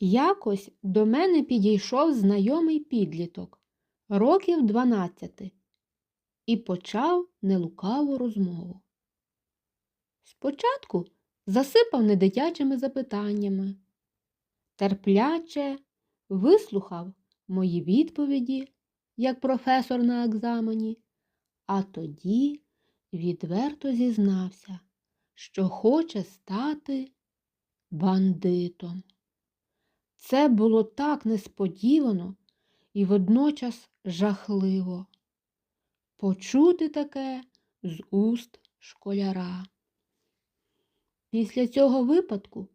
Якось до мене підійшов знайомий підліток, років дванадцяти, і почав нелукаву розмову. Спочатку засипав недитячими запитаннями, терпляче вислухав мої відповіді, як професор на екзамені, а тоді відверто зізнався, що хоче стати бандитом. Це було так несподівано і водночас жахливо почути таке з уст школяра. Після цього випадку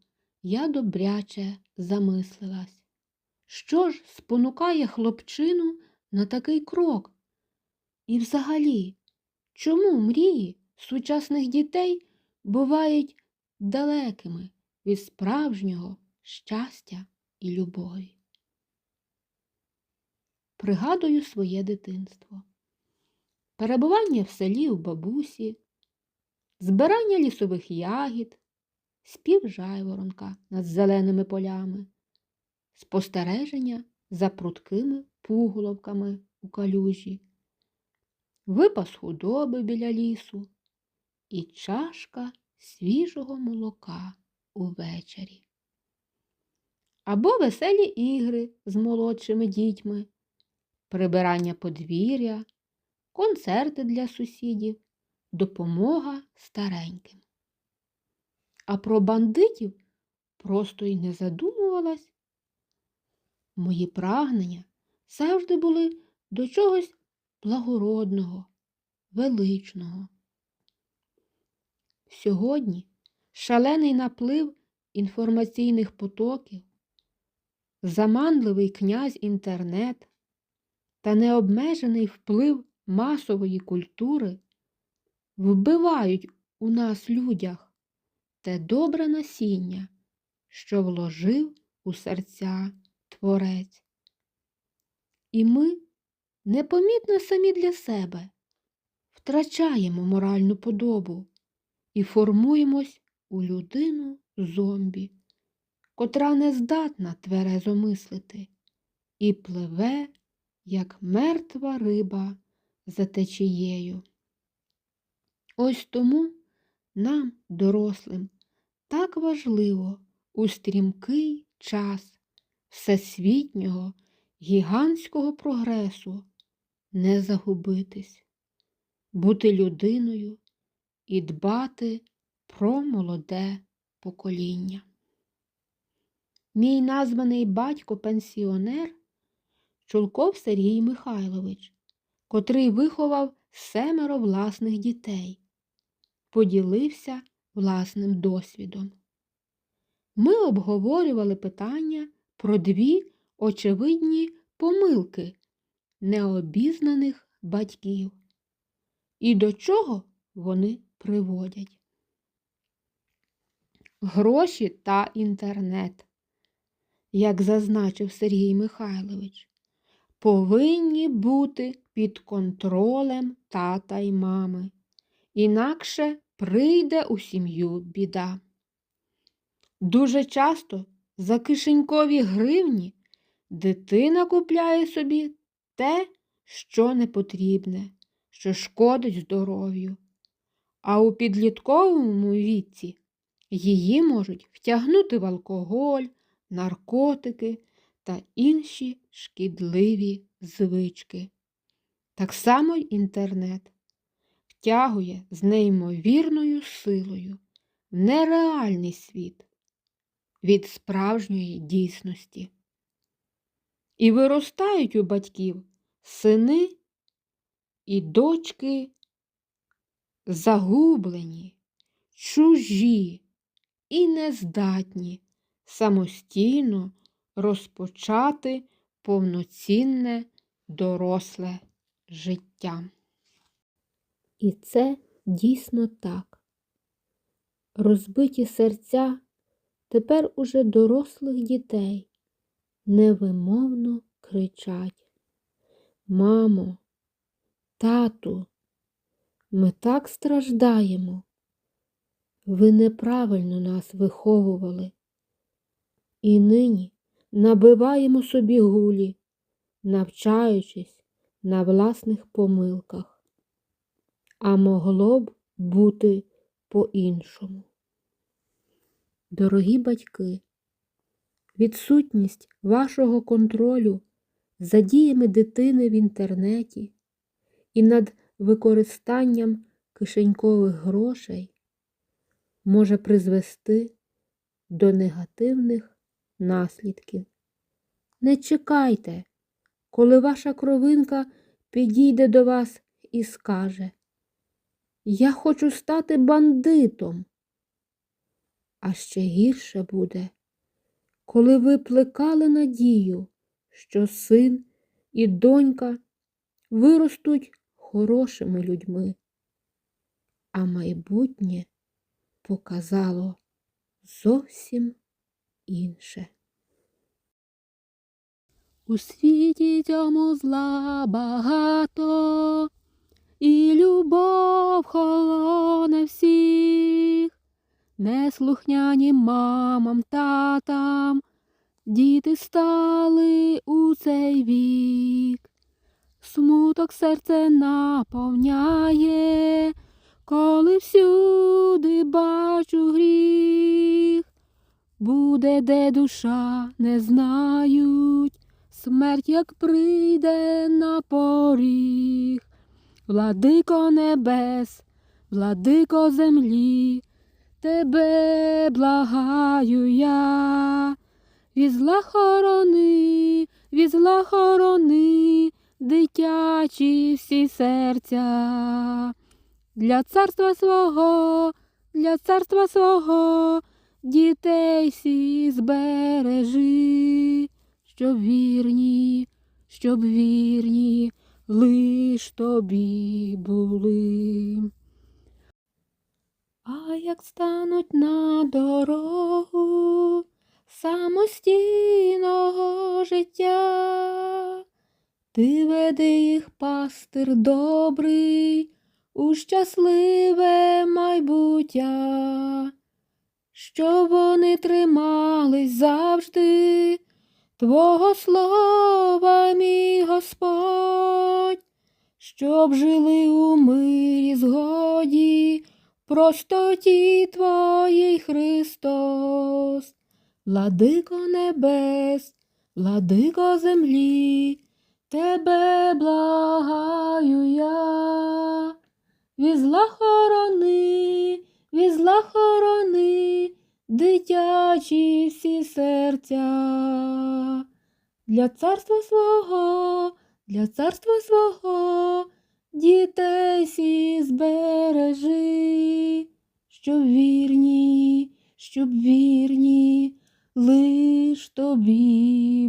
я добряче замислилась, що ж спонукає хлопчину на такий крок? І взагалі, чому мрії сучасних дітей бувають далекими від справжнього щастя і любові? Пригадую своє дитинство, перебування в селі у бабусі, збирання лісових ягід, спів жайворонка над зеленими полями, спостереження за прудкими пуголовками у калюжі, випас худоби біля лісу і чашка свіжого молока увечері. Або веселі ігри з молодшими дітьми, прибирання подвір'я, концерти для сусідів, допомога стареньким. А про бандитів просто й не задумувалась. Мої прагнення завжди були до чогось благородного, величного. Сьогодні шалений наплив інформаційних потоків, заманливий князь інтернет та необмежений вплив масової культури вбивають у нас людях те добре насіння, що вложив у серця Творець. І ми непомітно самі для себе втрачаємо моральну подобу і формуємось у людину зомбі, котра не здатна тверезо мислити і пливе, як мертва риба за течією. Ось тому нам, дорослим, так важливо у стрімкий час всесвітнього гігантського прогресу не загубитись, бути людиною і дбати про молоде покоління. Мій названий батько пенсіонер Чулков Сергій Михайлович, котрий виховав семеро власних дітей, поділився власним досвідом. Ми обговорювали питання про дві очевидні помилки необізнаних батьків і до чого вони приводять. Гроші та інтернет, як зазначив Сергій Михайлович, повинні бути під контролем тата й мами, інакше прийде у сім'ю біда. Дуже часто за кишенькові гривні дитина купляє собі те, що не потрібне, що шкодить здоров'ю. А у підлітковому віці її можуть втягнути в алкоголь, наркотики та інші шкідливі звички. Так само й інтернет втягує з неймовірною силою в нереальний світ від справжньої дійсності. І виростають у батьків сини і дочки загублені, чужі і нездатні самостійно розпочати повноцінне доросле життя. І це дійсно так. Розбиті серця тепер уже дорослих дітей невимовно кричать. Мамо, тату, ми так страждаємо. Ви неправильно нас виховували. І нині набиваємо собі гулі, навчаючись на власних помилках. А могло б бути по-іншому. Дорогі батьки, відсутність вашого контролю за діями дитини в інтернеті і над використанням кишенькових грошей може призвести до негативних наслідків. Не чекайте, коли ваша кровинка підійде до вас і скаже Я хочу стати бандитом. А ще гірше буде, коли ви плекали надію, що син і донька виростуть хорошими людьми, а майбутнє показало зовсім інше. У світі цьому зла багато, і любов холоне всіх, неслухняні мамам, татам, діти стали у цей вік. Смуток серце наповняє, коли всюди бачу гріх. Буде, де душа не знають, смерть як прийде на поріг. Владико небес, владико землі, тебе благаю я, від зла хорони, від зла хорони, дитячі всі серця. Для царства свого, для царства свого, дітей всі збережи, щоб вірні, щоб вірні лиш тобі були. А як стануть на дорогу самостійного життя, ти веди їх пастир добрий у щасливе майбуття, щоб вони тримались завжди. Твого слова, мій Господь, щоб жили у мирі згоді, простоті Твоїй Христос, владико небес, владико землі, дитячі всі серця. Для царства свого, для царства свого, дітей сі збережи, щоб вірні, щоб вірні лиш тобі